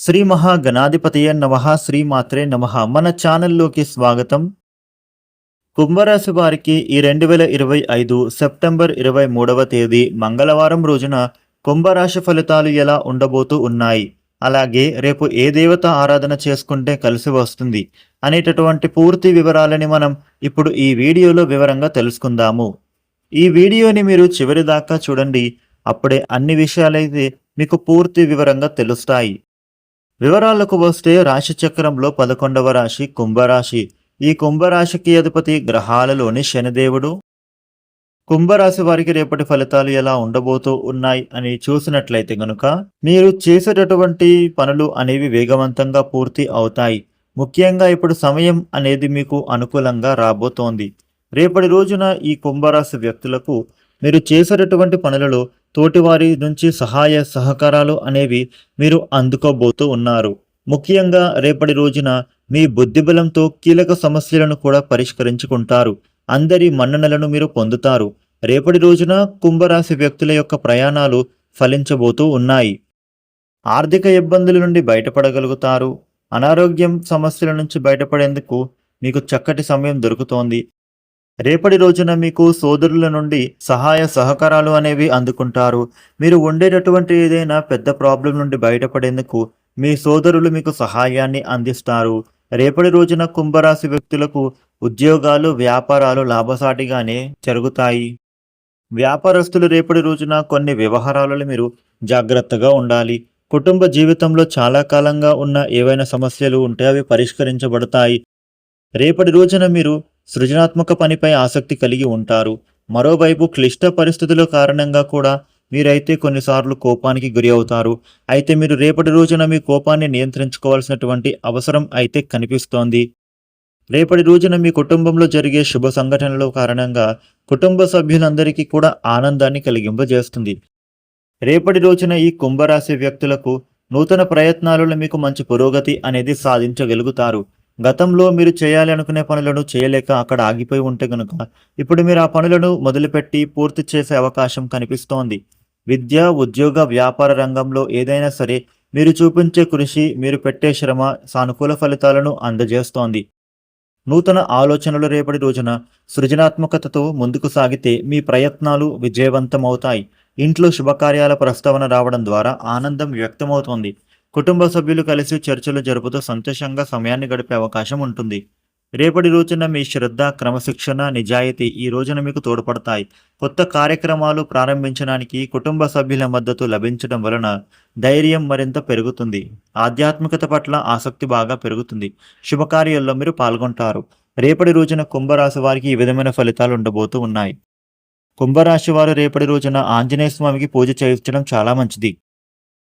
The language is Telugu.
శ్రీ మహాగణాధిపతయ నమ శ్రీ మాత్రే నమ. మన ఛానల్లోకి స్వాగతం. కుంభరాశి వారికి ఈ రెండు వేల ఇరవై ఐదు సెప్టెంబర్ ఇరవై మూడవ తేదీ మంగళవారం రోజున కుంభరాశి ఫలితాలు ఎలా ఉండబోతూ ఉన్నాయి? అలాగే రేపు ఏ దేవత ఆరాధన చేసుకుంటే కలిసి వస్తుంది? అనేటటువంటి పూర్తి వివరాలని మనం ఇప్పుడు ఈ వీడియోలో వివరంగా తెలుసుకుందాము. ఈ వీడియోని మీరు చివరి దాకా చూడండి. అప్పుడే అన్ని విషయాలైతే మీకు పూర్తి వివరంగా తెలుస్తాయి. వివరాలకు వస్తే రాశి చక్రంలో పదకొండవ రాశి కుంభరాశి. ఈ కుంభరాశికి అధిపతి గ్రహాలలోని శనిదేవుడు. కుంభరాశి వారికి రేపటి ఫలితాలు ఎలా ఉండబోతూ ఉన్నాయి అని చూసినట్లయితే గనుక మీరు చేసేటటువంటి పనులు అనేవి వేగవంతంగా పూర్తి అవుతాయి. ముఖ్యంగా ఇప్పుడు సమయం అనేది మీకు అనుకూలంగా రాబోతోంది. రేపటి రోజున ఈ కుంభరాశి వ్యక్తులకు మీరు చేసేటటువంటి పనులలో తోటివారి నుంచి సహాయ సహకారాలు అనేవి మీరు అందుకోబోతూ ఉన్నారు. ముఖ్యంగా రేపటి రోజున మీ బుద్ధిబలంతో కీలక సమస్యలను కూడా పరిష్కరించుకుంటారు. అందరి మన్ననలను మీరు పొందుతారు. రేపటి రోజున కుంభరాశి వ్యక్తుల యొక్క ప్రయాణాలు ఫలించబోతూ ఉన్నాయి. ఆర్థిక ఇబ్బందుల నుండి బయటపడగలుగుతారు. అనారోగ్యం సమస్యల నుంచి బయటపడేందుకు మీకు చక్కటి సమయం దొరుకుతోంది. రేపటి రోజున మీకు సోదరుల నుండి సహాయ సహకారాలు అనేవి అందుకుంటారు. మీరు ఉండేటటువంటి ఏదైనా పెద్ద ప్రాబ్లం నుండి బయటపడేందుకు మీ సోదరులు మీకు సహాయాన్ని అందిస్తారు. రేపటి రోజున కుంభరాశి వ్యక్తులకు ఉద్యోగాలు వ్యాపారాలు లాభసాటిగానే జరుగుతాయి. వ్యాపారస్తులు రేపటి రోజున కొన్ని వ్యవహారాలలో మీరు జాగ్రత్తగా ఉండాలి. కుటుంబ జీవితంలో చాలా కాలంగా ఉన్న ఏవైనా సమస్యలు ఉంటే అవి పరిష్కరించబడతాయి. రేపటి రోజున మీరు సృజనాత్మక పనిపై ఆసక్తి కలిగి ఉంటారు. మరోవైపు క్లిష్ట పరిస్థితుల కారణంగా కూడా మీరైతే కొన్నిసార్లు కోపానికి గురి అవుతారు. అయితే మీరు రేపటి రోజున మీ కోపాన్ని నియంత్రించుకోవాల్సినటువంటి అవసరం అయితే కనిపిస్తోంది. రేపటి రోజున మీ కుటుంబంలో జరిగే శుభ సంఘటనల కారణంగా కుటుంబ సభ్యులందరికీ కూడా ఆనందాన్ని కలిగింపజేస్తుంది. రేపటి రోజున ఈ కుంభరాశి వ్యక్తులకు నూతన ప్రయత్నాలలో మీకు మంచి పురోగతి అనేది సాధించగలుగుతారు. గతంలో మీరు చేయాలి అనుకునే పనులను చేయలేక అక్కడ ఆగిపోయి ఉంటే గనుక ఇప్పుడు మీరు ఆ పనులను మొదలుపెట్టి పూర్తి చేసే అవకాశం కనిపిస్తోంది. విద్య ఉద్యోగ వ్యాపార రంగంలో ఏదైనా సరే మీరు చూపించే కృషి మీరు పెట్టే శ్రమ సానుకూల ఫలితాలను అందజేస్తోంది. నూతన ఆలోచనలు రేపటి రోజున సృజనాత్మకతతో ముందుకు సాగితే మీ ప్రయత్నాలు విజయవంతమవుతాయి. ఇంట్లో శుభకార్యాల ప్రస్తావన రావడం ద్వారా ఆనందం వ్యక్తమవుతోంది. కుటుంబ సభ్యులు కలిసి చర్చలు జరుపుతూ సంతోషంగా సమయాన్ని గడిపే అవకాశం ఉంటుంది. రేపటి రోజున మీ శ్రద్ధ క్రమశిక్షణ నిజాయితీ ఈ రోజున మీకు తోడ్పడతాయి. కొత్త కార్యక్రమాలు ప్రారంభించడానికి కుటుంబ సభ్యుల మద్దతు లభించడం వలన ధైర్యం మరింత పెరుగుతుంది. ఆధ్యాత్మికత పట్ల ఆసక్తి బాగా పెరుగుతుంది. శుభకార్యాల్లో మీరు పాల్గొంటారు. రేపటి రోజున కుంభరాశి వారికి ఈ విధమైన ఫలితాలు ఉండబోతూ ఉన్నాయి. కుంభరాశి వారు రేపటి రోజున ఆంజనేయ స్వామికి పూజ చేయించడం చాలా మంచిది.